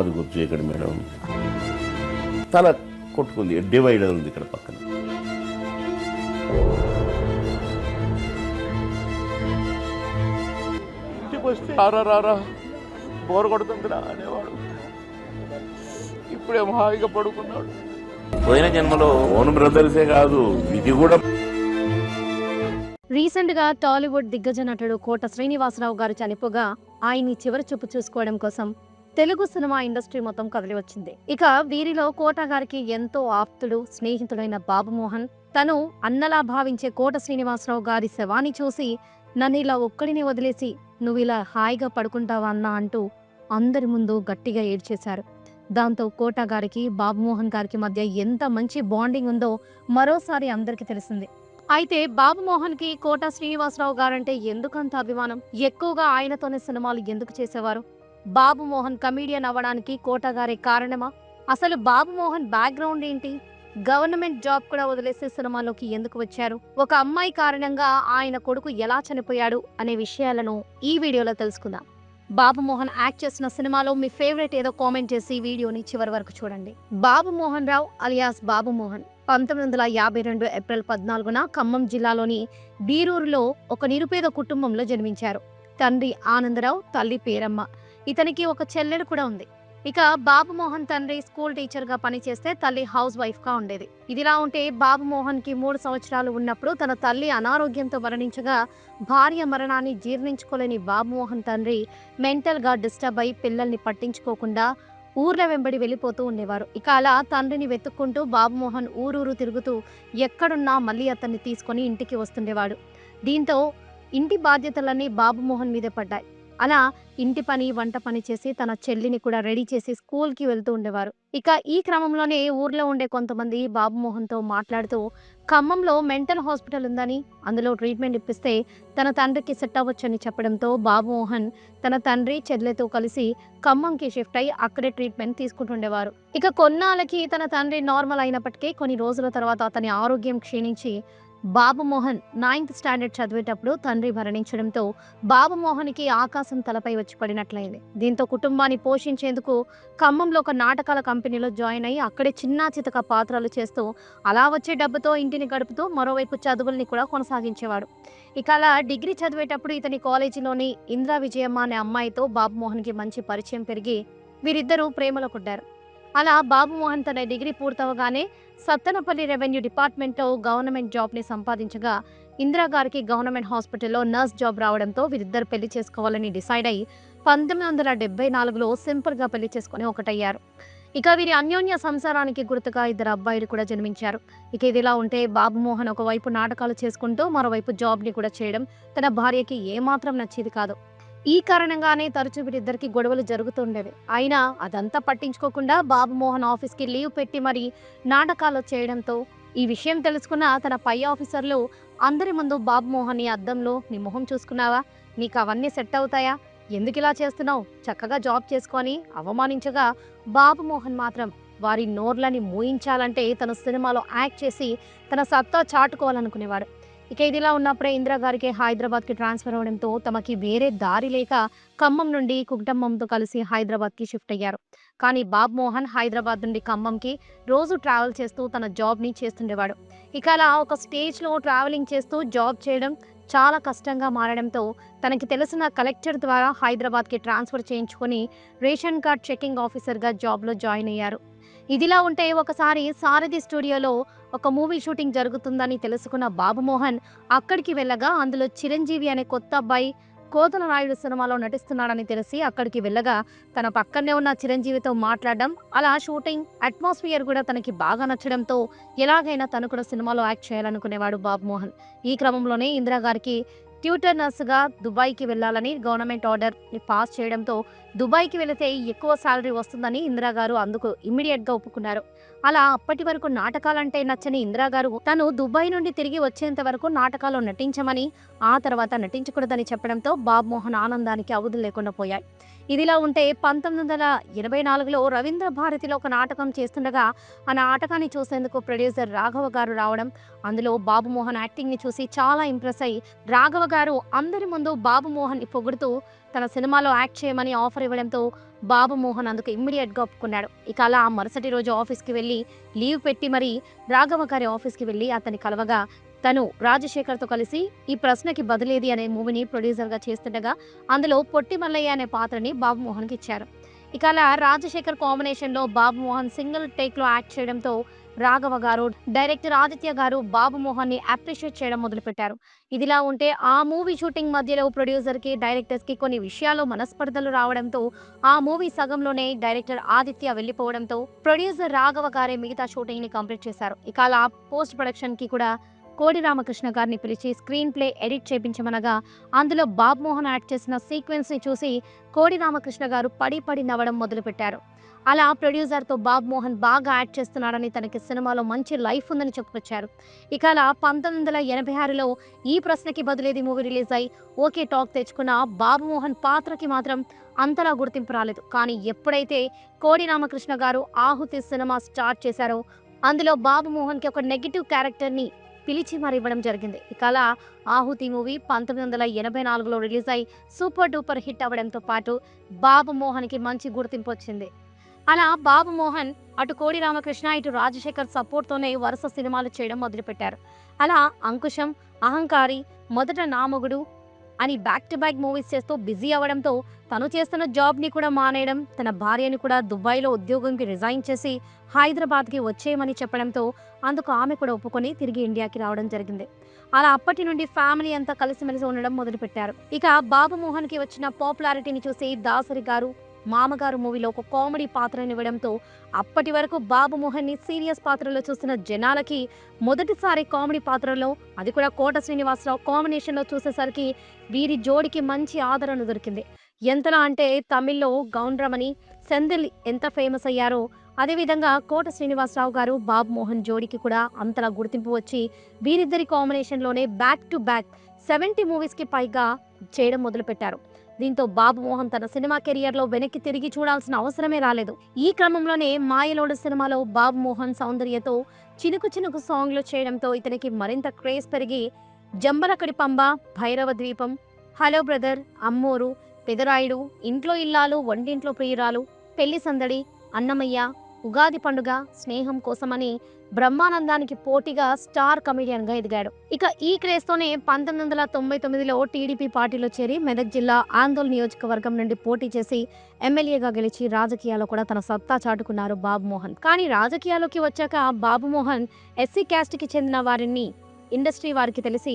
అది గుర్తు చేయకండి మేడం. తల కొట్టుకుంది డివైడర్ ఉంది ఇక్కడ పక్కన. ఇంటికి వస్తే రారా రారా బోర్ కొడుతుందిరా అనేవాడు. ఇప్పుడేమో హాయిగా పడుకున్నాడు. పోయిన జన్మలో ఓన్ బ్రదర్సే కాదు ఇది కూడా రీసెంట్గా టాలీవుడ్ దిగ్గజ నటుడు కోట శ్రీనివాసరావు గారు చనిపోగా ఆయన్ని చివరి చూపు చూసుకోవడం కోసం తెలుగు సినిమా ఇండస్ట్రీ మొత్తం కదిలి వచ్చింది. ఇక వీరిలో కోట గారికి ఎంతో ఆప్తుడు స్నేహితుడైన బాబుమోహన్ తను అన్నలా భావించే కోట శ్రీనివాసరావు గారి శవాన్ని చూసి నన్ను ఇలా ఒక్కడిని వదిలేసి నువ్వు ఇలా హాయిగా పడుకుంటావా అన్నా అంటూ అందరి ముందు గట్టిగా ఏడ్చేశారు. దాంతో కోట గారికి బాబుమోహన్ గారికి మధ్య ఎంత మంచి బాండింగ్ ఉందో మరోసారి అందరికీ తెలిసింది. అయితే బాబుమోహన్కి కోట శ్రీనివాసరావు గారంటే ఎందుకంత అభిమానం? ఎక్కువగా ఆయనతోనే సినిమాలు ఎందుకు చేసేవారు? బాబు మోహన్ కమీడియన్ అవ్వడానికి కోటగారే కారణమా? అసలు బాబు మోహన్ బ్యాక్గ్రౌండ్ ఏంటి? గవర్నమెంట్ జాబ్ కూడా వదిలేసి సినిమాలోకి ఎందుకు వచ్చారు? ఒక అమ్మాయి కారణంగా ఆయన కొడుకు ఎలా చనిపోయాడు అనే విషయాలను ఈ వీడియోలో తెలుసుకుందాం. బాబు మోహన్ యాక్ట్ చేసిన సినిమాలో మీ ఫేవరెట్ ఏదో కామెంట్ చేసి వీడియోని చివరి వరకు చూడండి. బాబు మోహన్ రావు అలియాస్ బాబు మోహన్ పంతొమ్మిది వందల యాభై రెండు ఏప్రిల్ పద్నాలుగున ఖమ్మం జిల్లాలోని బీరూరులో ఒక నిరుపేద కుటుంబంలో జన్మించారు. తండ్రి ఆనందరావు తల్లి పేరమ్మ. ఇతనికి ఒక చెల్లెలు కూడా ఉంది. ఇక బాబు మోహన్ తండ్రి స్కూల్ టీచర్గా పనిచేస్తే తల్లి హౌస్ వైఫ్గా ఉండేది. ఇదిలా ఉంటే బాబు మోహన్కి మూడు సంవత్సరాలు ఉన్నప్పుడు తన తల్లి అనారోగ్యంతో మరణించగా భార్య మరణాన్ని జీర్ణించుకోలేని బాబు మోహన్ తండ్రి మెంటల్గా డిస్టర్బ్ అయి పిల్లల్ని పట్టించుకోకుండా ఊర్ల వెంబడి వెళ్ళిపోతూ ఉండేవారు. ఇక అలా తండ్రిని వెతుక్కుంటూ బాబుమోహన్ ఊరూరు తిరుగుతూ ఎక్కడున్నా మళ్ళీ అతన్ని తీసుకొని ఇంటికి వస్తుండేవాడు. దీంతో ఇంటి బాధ్యతలన్నీ బాబుమోహన్ మీదే పడ్డాయి. అలా ఇంటి పని వంట పని చేసి తన చెల్లిని కూడా రెడీ చేసి స్కూల్కి వెళ్తూ ఉండేవారు. ఇక ఈ క్రమంలోనే ఊర్లో ఉండే కొంతమంది బాబుమోహన్తో మాట్లాడుతూ ఖమ్మంలో మెంటల్ హాస్పిటల్ ఉందని అందులో ట్రీట్మెంట్ ఇప్పిస్తే తన తండ్రికి సెట్ అవ్వచ్చని చెప్పడంతో బాబుమోహన్ తన తండ్రి చెల్లెతో కలిసి ఖమ్మంకి షిఫ్ట్ అయి అక్కడే ట్రీట్మెంట్ తీసుకుంటుండేవారు. ఇక కొన్నాళ్ళకి తన తండ్రి నార్మల్ అయినప్పటికీ కొన్ని రోజుల తర్వాత అతని ఆరోగ్యం క్షీణించి బాబుమోహన్ నైన్త్ స్టాండర్డ్ చదివేటప్పుడు తండ్రి మరణించడంతో బాబుమోహన్కి ఆకాశం తలపై వచ్చి పడినట్లయింది. దీంతో కుటుంబాన్ని పోషించేందుకు ఖమ్మంలో ఒక నాటకాల కంపెనీలో జాయిన్ అయ్యి అక్కడే చిన్నా చితక పాత్రలు చేస్తూ అలా వచ్చే డబ్బుతో ఇంటిని గడుపుతూ మరోవైపు చదువుల్ని కూడా కొనసాగించేవాడు. ఇక అలా డిగ్రీ చదివేటప్పుడు ఇతని కాలేజీలోని ఇంద్రా విజయమ్మ అనే అమ్మాయితో బాబుమోహన్కి మంచి పరిచయం పెరిగి వీరిద్దరూ ప్రేమలో కొట్టారు. అలా బాబు మోహన్ తన డిగ్రీ పూర్తవగానే సత్తనపల్లి రెవెన్యూ డిపార్ట్మెంట్లో గవర్నమెంట్ జాబ్ని సంపాదించగా ఇందిరాగారికి గవర్నమెంట్ హాస్పిటల్లో నర్స్ జాబ్ రావడంతో వీరిద్దరు పెళ్ళి చేసుకోవాలని డిసైడ్ అయ్యి పంతొమ్మిది వందల డెబ్బై నాలుగులో సింపుల్గా పెళ్ళి చేసుకుని ఒకటయ్యారు. ఇక వీరి అన్యోన్య సంసారానికి గుర్తుగా ఇద్దరు అబ్బాయిలు కూడా జన్మించారు. ఇక ఇదిలా ఉంటే బాబు మోహన్ ఒకవైపు నాటకాలు చేసుకుంటూ మరోవైపు జాబ్ని కూడా చేయడం తన భార్యకి ఏమాత్రం నచ్చేది కాదు. ఈ కారణంగానే తరచూ వీరిద్దరికి గొడవలు జరుగుతుండేవి. అయినా అదంతా పట్టించుకోకుండా బాబు మోహన్ ఆఫీస్కి లీవ్ పెట్టి మరి నాటకాలు చేయడంతో ఈ విషయం తెలుసుకున్న తన పై ఆఫీసర్లు అందరి ముందు బాబు మోహన్ని అద్దంలో నీ మొహం చూసుకున్నావా? నీకు అవన్నీ సెట్ అవుతాయా? ఎందుకు ఇలా చేస్తున్నావు? చక్కగా జాబ్ చేసుకొని అవమానించగా బాబు మోహన్ మాత్రం వారి నోర్లని మూయించాలంటే తన సినిమాలో యాక్ట్ చేసి తన సత్తా చాటుకోవాలనుకునేవాడు. ఇక ఇదిలా ఉన్నప్పుడే ఇందిరా గారికి హైదరాబాద్కి ట్రాన్స్ఫర్ అవడంతో తమకి వేరే దారి లేక ఖమ్మం నుండి కుటుంబంతో కలిసి హైదరాబాద్కి షిఫ్ట్ అయ్యారు. కానీ బాబ్ మోహన్ హైదరాబాద్ నుండి ఖమ్మంకి రోజు ట్రావెల్ చేస్తూ తన జాబ్ని చేస్తుండేవాడు. ఇక అలా ఒక స్టేజ్లో ట్రావెలింగ్ చేస్తూ జాబ్ చేయడం చాలా కష్టంగా మారడంతో తనకి తెలిసిన కలెక్టర్ ద్వారా హైదరాబాద్కి ట్రాన్స్ఫర్ చేయించుకొని రేషన్ కార్డ్ చెకింగ్ ఆఫీసర్గా జాబ్లో జాయిన్ అయ్యారు. ఇదిలా ఉంటే ఒకసారి సారథి స్టూడియోలో ఒక మూవీ షూటింగ్ జరుగుతుందని తెలుసుకున్న బాబుమోహన్ అక్కడికి వెళ్ళగా అందులో చిరంజీవి అనే కొత్త అబ్బాయి కోతల నాయుడు సినిమాలో నటిస్తున్నాడని తెలిసి అక్కడికి వెళ్ళగా తన పక్కనే ఉన్న చిరంజీవితో మాట్లాడడం అలా షూటింగ్ అట్మాస్ఫియర్ కూడా తనకి బాగా నచ్చడంతో ఎలాగైనా తను కూడా సినిమాలో యాక్ట్ చేయాలనుకునేవాడు బాబుమోహన్ ఈ క్రమంలోనే ఇందిరా గారికి ట్యూటర్ నర్సుగా దుబాయ్కి వెళ్ళాలని గవర్నమెంట్ ఆర్డర్ పాస్ చేయడంతో దుబాయ్కి వెళితే ఎక్కువ శాలరీ వస్తుందని ఇందిరా గారు అందుకు ఇమ్మీడియట్గా ఒప్పుకున్నారు. అలా అప్పటి వరకు నాటకాలంటే నచ్చని ఇందిరా గారు తను దుబాయ్ నుండి తిరిగి వచ్చేంత వరకు నాటకాల్లో నటించమని ఆ తర్వాత నటించకూడదని చెప్పడంతో బాబ్మోహన్ ఆనందానికి అవధులు లేకుండా పోయాయి. ఇదిలా ఉంటే పంతొమ్మిది వందల ఎనభై నాలుగులో రవీంద్ర భారతిలో ఒక నాటకం చేస్తుండగా ఆ నాటకాన్ని చూసేందుకు ప్రొడ్యూసర్ రాఘవ గారు రావడం అందులో బాబుమోహన్ యాక్టింగ్ని చూసి చాలా ఇంప్రెస్ అయ్యి రాఘవ గారు అందరి ముందు బాబుమోహన్ని పొగుడుతూ తన సినిమాలో యాక్ట్ చేయమని ఆఫర్ ఇవ్వడంతో బాబు మోహన్ అందుకు ఇమ్మీడియట్గా ఒప్పుకున్నాడు. ఇక అలా మరుసటి రోజు ఆఫీస్కి వెళ్ళి లీవ్ పెట్టి మరి రాఘవ గారి ఆఫీస్కి వెళ్ళి అతన్ని కలవగా తను రాజశేఖర్తో కలిసి ఈ ప్రశ్నకి బదిలేది అనే మూవీని ప్రొడ్యూసర్గా చేస్తుండగా అందులో పొట్టి మల్లయ్య అనే పాత్రని బాబు మోహన్కి ఇచ్చారు. ఇక అలా రాజశేఖర్ కాంబినేషన్లో బాబు మోహన్ సింగిల్ టేక్లో యాక్ట్ చేయడంతో రాఘవ గారు డైరెక్టర్ ఆదిత్య గారు బాబు మోహన్ని అప్రిషియేట్ చేయడం మొదలుపెట్టారు. ఇదిలా ఉంటే ఆ మూవీ షూటింగ్ మధ్యలో ప్రొడ్యూసర్కి డైరెక్టర్స్కి కొన్ని విషయాల్లో మనస్పర్ధలు రావడంతో ఆ మూవీ సగంలోనే డైరెక్టర్ ఆదిత్య వెళ్ళిపోవడంతో ప్రొడ్యూసర్ రాఘవ గారే మిగతా షూటింగ్ని కంప్లీట్ చేశారు. ఇక అలా పోస్ట్ ప్రొడక్షన్కి కూడా కోడి రామకృష్ణ గారిని పిలిచి స్క్రీన్ ప్లే ఎడిట్ చేపించమనగా అందులో బాబు మోహన్ యాడ్ చేసిన సీక్వెన్స్ని చూసి కోడి రామకృష్ణ గారు పడి పడి నవ్వడం మొదలుపెట్టారు. అలా ప్రొడ్యూసర్తో బాబు మోహన్ బాగా యాడ్ చేస్తున్నాడని తనకి సినిమాలో మంచి లైఫ్ ఉందని చెప్పుకొచ్చారు. ఇక అలా పంతొమ్మిది వందల ఎనభై ఆరులో ఈ ప్రశ్నకి బదులేది మూవీ రిలీజ్ అయి ఓకే టాక్ తెచ్చుకున్న బాబు మోహన్ పాత్రకి మాత్రం అంతలా గుర్తింపు రాలేదు. కానీ ఎప్పుడైతే కోడి రామకృష్ణ గారు ఆహుతి సినిమా స్టార్ట్ చేశారో అందులో బాబు మోహన్కి ఒక నెగిటివ్ క్యారెక్టర్ని పిలిచి మరి ఇవ్వడం జరిగింది. ఇక అలా ఆహుతి మూవీ పంతొమ్మిది వందల ఎనభై నాలుగులో రిలీజ్ అయి సూపర్ డూపర్ హిట్ అవ్వడంతో పాటు బాబు మోహన్కి మంచి గుర్తింపు వచ్చింది. అలా బాబు మోహన్ అటు కోడి రామకృష్ణ ఇటు రాజశేఖర్ సపోర్ట్తోనే వరుస సినిమాలు చేయడం మొదలుపెట్టారు. అలా అంకుశం అహంకారి మొదట నామగుడు అని బ్యాక్ టు బ్యాక్ మూవీస్ చేస్తూ బిజీ అవ్వడంతో తను చేస్తున్న జాబ్ని కూడా మానేయడం తన భార్యని కూడా దుబాయ్లో ఉద్యోగంకి రిజైన్ చేసి హైదరాబాద్కి వచ్చేయమని చెప్పడంతో అందుకు ఆమె కూడా ఒప్పుకొని తిరిగి ఇండియాకి రావడం జరిగింది. అలా అప్పటి నుండి ఫ్యామిలీ అంతా కలిసిమెలిసి ఉండడం మొదలుపెట్టారు. ఇక బాబు మోహన్కి వచ్చిన పాపులారిటీని చూసి దాసరి గారు మామగారు మూవీలో ఒక కామెడీ పాత్రని ఇవ్వడంతో అప్పటి వరకు బాబు సీరియస్ పాత్రలో చూసిన జనాలకి మొదటిసారి కామెడీ పాత్రలో అది కూడా కోట శ్రీనివాసరావు కాంబినేషన్లో చూసేసరికి వీరి జోడికి మంచి ఆదరణ దొరికింది. ఎంతలా అంటే తమిళ్ళో గౌండ్రమని సెందిల్ ఎంత ఫేమస్ అయ్యారో అదేవిధంగా కోట శ్రీనివాసరావు గారు బాబు మోహన్ జోడికి కూడా అంతలా గుర్తింపు వచ్చి వీరిద్దరి కాంబినేషన్లోనే బ్యాక్ టు బ్యాక్ సెవెంటీ మూవీస్కి పైగా చేయడం మొదలుపెట్టారు. దీంతో బాబు మోహన్ తన సినిమా కెరియర్లో వెనక్కి తిరిగి చూడాల్సిన అవసరమే రాలేదు. ఈ క్రమంలోనే మాయలోడు సినిమాలో బాబు మోహన్ సౌందర్యతో చినుకు చినుకు సాంగ్లు చేయడంతో ఇతనికి మరింత క్రేజ్ పెరిగి జంబలకడి పంబ భైరవ ద్వీపం హలో బ్రదర్ అమ్మోరు పెదరాయుడు ఇంట్లో ఇల్లాలు వంటింట్లో ప్రియురాలు పెళ్ళి సందడి అన్నమయ్య ఉగాది పండుగ స్నేహం కోసమని బ్రహ్మానందానికి పోటీగా స్టార్ కమెడియన్గా ఎదిగాడు. ఇక ఈ క్రేజ్ తోనే పంతొమ్మిది వందల తొంభై తొమ్మిదిలో టీడీపీ పార్టీలో చేరి మెదక్ జిల్లా ఆందోళన నియోజకవర్గం నుండి పోటీ చేసి ఎమ్మెల్యేగా గెలిచి రాజకీయాల్లో కూడా తన సత్తా చాటుకున్నారు బాబు మోహన్. కానీ రాజకీయాల్లోకి వచ్చాక బాబు మోహన్ ఎస్సీ క్యాస్ట్కి చెందిన వారిని ఇండస్ట్రీ వారికి తెలిసి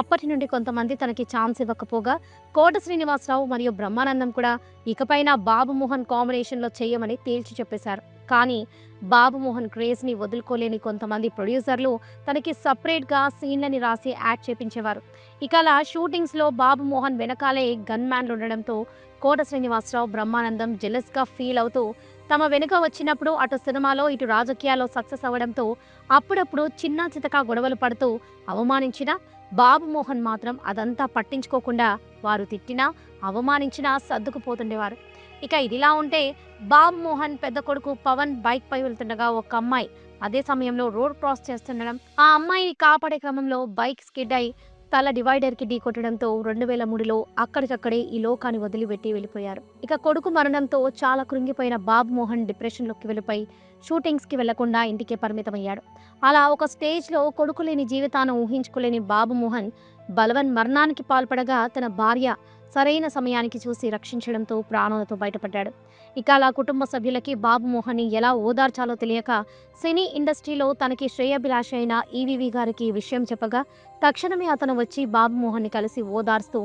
అప్పటి నుండి కొంతమంది తనకి ఛాన్స్ ఇవ్వకపోగా కోట శ్రీనివాసరావు మరియు బ్రహ్మానందం కూడా ఇకపైన బాబు మోహన్ కాంబినేషన్లో చేయమని తేల్చి చెప్పేశారు. కానీ బాబుమోహన్ క్రేజ్ని వదులుకోలేని కొంతమంది ప్రొడ్యూసర్లు తనకి సపరేట్గా సీన్లని రాసి యాడ్ చేపించేవారు. ఇక అలా షూటింగ్స్లో బాబుమోహన్ వెనకాలే గన్ మ్యాన్లు ఉండడంతో కోట శ్రీనివాసరావు బ్రహ్మానందం జెలస్గా ఫీల్ అవుతూ తమ వెనుక వచ్చినప్పుడు అటు సినిమాలో ఇటు రాజకీయాల్లో సక్సెస్ అవ్వడంతో అప్పుడప్పుడు చిన్న చితక గొడవలు పడుతూ అవమానించిన బాబుమోహన్ మాత్రం అదంతా పట్టించుకోకుండా వారు తిట్టినా అవమానించినా సర్దుకుపోతుండేవారు. ఇక ఇదిలా ఉంటే బాబు మోహన్ పెద్ద కొడుకు పవన్ బైక్ పై వెళ్తుండగా ఒక అమ్మాయి అదే సమయంలో రోడ్ క్రాస్ చేస్తుండడం ఆ అమ్మాయిని కాపాడే క్రమంలో బైక్ స్కిడ్ అయి తల డివైడర్కి ఢీకొట్టడంతో రెండు వేల మూడులో అక్కడికక్కడే ఈ లోకాన్ని వదిలిపెట్టి వెళ్ళిపోయారు. ఇక కొడుకు మరణంతో చాలా కృంగిపోయిన బాబు మోహన్ డిప్రెషన్లోకి వెళ్ళిపోయి షూటింగ్స్కి వెళ్ళకుండా ఇంటికే పరిమితమయ్యాడు. అలా ఒక స్టేజ్లో కొడుకు లేని జీవితాన్ని ఊహించుకోలేని బాబు మోహన్ బలవన్ మరణానికి పాల్పడగా తన భార్య సరైన సమయానికి చూసి రక్షించడంతో ప్రాణాలతో బయటపడ్డాడు. ఇక అలా కుటుంబ సభ్యులకి బాబు మోహన్ని ఎలా ఓదార్చాలో తెలియక సినీ ఇండస్ట్రీలో తనకి శ్రేయభిలాష అయిన ఈవీవి గారికి ఈ విషయం చెప్పగా తక్షణమే అతను వచ్చి బాబు మోహన్ని కలిసి ఓదార్స్తూ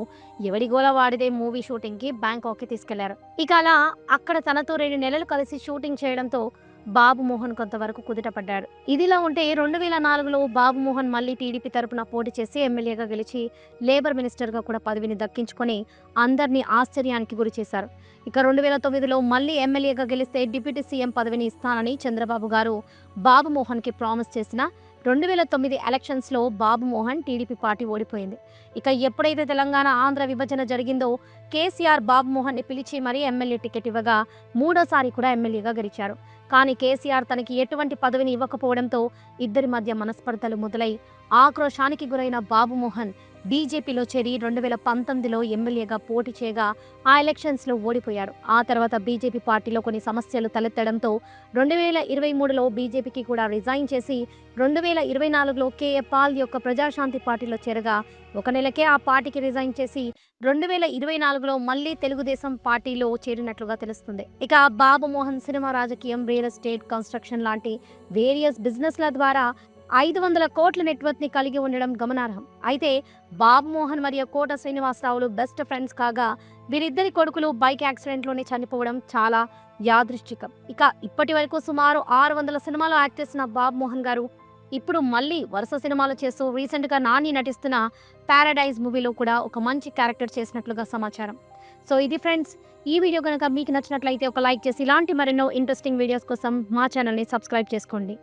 ఎవడి గోల వాడిదే మూవీ షూటింగ్కి బ్యాంకాక్కి తీసుకెళ్ళారు. ఇక అలా అక్కడ తనతో రెండు నెలలు కలిసి షూటింగ్ చేయడంతో బాబు మోహన్ కొంతవరకు కుదుటపడ్డాడు. ఇదిలా ఉంటే రెండు వేల నాలుగులో బాబు మోహన్ మళ్ళీ టీడీపీ తరపున పోటీ చేసి ఎమ్మెల్యేగా గెలిచి లేబర్ మినిస్టర్గా కూడా పదవిని దక్కించుకొని అందరినీ ఆశ్చర్యానికి గురి చేశారు. ఇక రెండు వేల తొమ్మిదిలో మళ్ళీ ఎమ్మెల్యేగా గెలిస్తే డిప్యూటీ సీఎం పదవిని ఇస్తానని చంద్రబాబు గారు బాబు మోహన్కి ప్రామిస్ చేసిన రెండు వేల తొమ్మిది ఎలక్షన్స్లో బాబు మోహన్ టీడీపీ పార్టీ ఓడిపోయింది. ఇక ఎప్పుడైతే తెలంగాణ ఆంధ్ర విభజన జరిగిందో కేసీఆర్ బాబు మోహన్ని పిలిచి మరీ ఎమ్మెల్యే టికెట్ ఇవ్వగా మూడోసారి కూడా ఎమ్మెల్యేగా గెలిచారు. కానీ కేసీఆర్ తనకి ఎటువంటి పదవిని ఇవ్వకపోవడంతో ఇద్దరి మధ్య మనస్పర్ధలు మొదలై ఆక్రోశానికి గురైన బాబుమోహన్ బీజేపీలో చేరి రెండు వేల పంతొమ్మిదిలో ఎమ్మెల్యేగా పోటీ చేయగా ఆ ఎలక్షన్స్లో ఓడిపోయాడు. ఆ తర్వాత బీజేపీ పార్టీలో కొన్ని సమస్యలు తలెత్తడంతో రెండు వేల ఇరవై మూడులో బీజేపీకి కూడా రిజైన్ చేసి రెండు వేల ఇరవై నాలుగులో కేఏ పాల్ యొక్క ప్రజాశాంతి పార్టీలో చేరగా ఒక నెలకే ఆ పార్టీకి రిజైన్ చేసి రెండు వేల ఇరవై నాలుగులో మళ్ళీ తెలుగుదేశం పార్టీలో చేరినట్లుగా తెలుస్తుంది. ఇక బాబు మోహన్ సినిమా రాజకీయం రియల్ ఎస్టేట్ కన్స్ట్రక్షన్ లాంటి వేరియస్ బిజినెస్ల ద్వారా ఐదు వందల కోట్ల నెట్వర్క్ని కలిగి ఉండడం గమనార్హం. అయితే బాబు మోహన్ మరియు కోట శ్రీనివాసరావులు బెస్ట్ ఫ్రెండ్స్ కాగా వీరిద్దరి కొడుకులు బైక్ యాక్సిడెంట్లోనే చనిపోవడం చాలా యాదృశ్చికం ఇక ఇప్పటి వరకు సుమారు ఆరు వందల సినిమాలు యాక్ట్ చేసిన బాబు మోహన్ గారు ఇప్పుడు మళ్ళీ వరుస సినిమాలు చేస్తూ రీసెంట్గా నాని నటిస్తున్న పారాడైజ్ మూవీలో కూడా ఒక మంచి క్యారెక్టర్ చేసినట్లుగా సమాచారం. సో ఇది ఫ్రెండ్స్ ఈ వీడియో కనుక మీకు నచ్చినట్లయితే ఒక లైక్ చేసి ఇలాంటి మరెన్నో ఇంట్రెస్టింగ్ వీడియోస్ కోసం మా ఛానల్ని సబ్స్క్రైబ్ చేసుకోండి.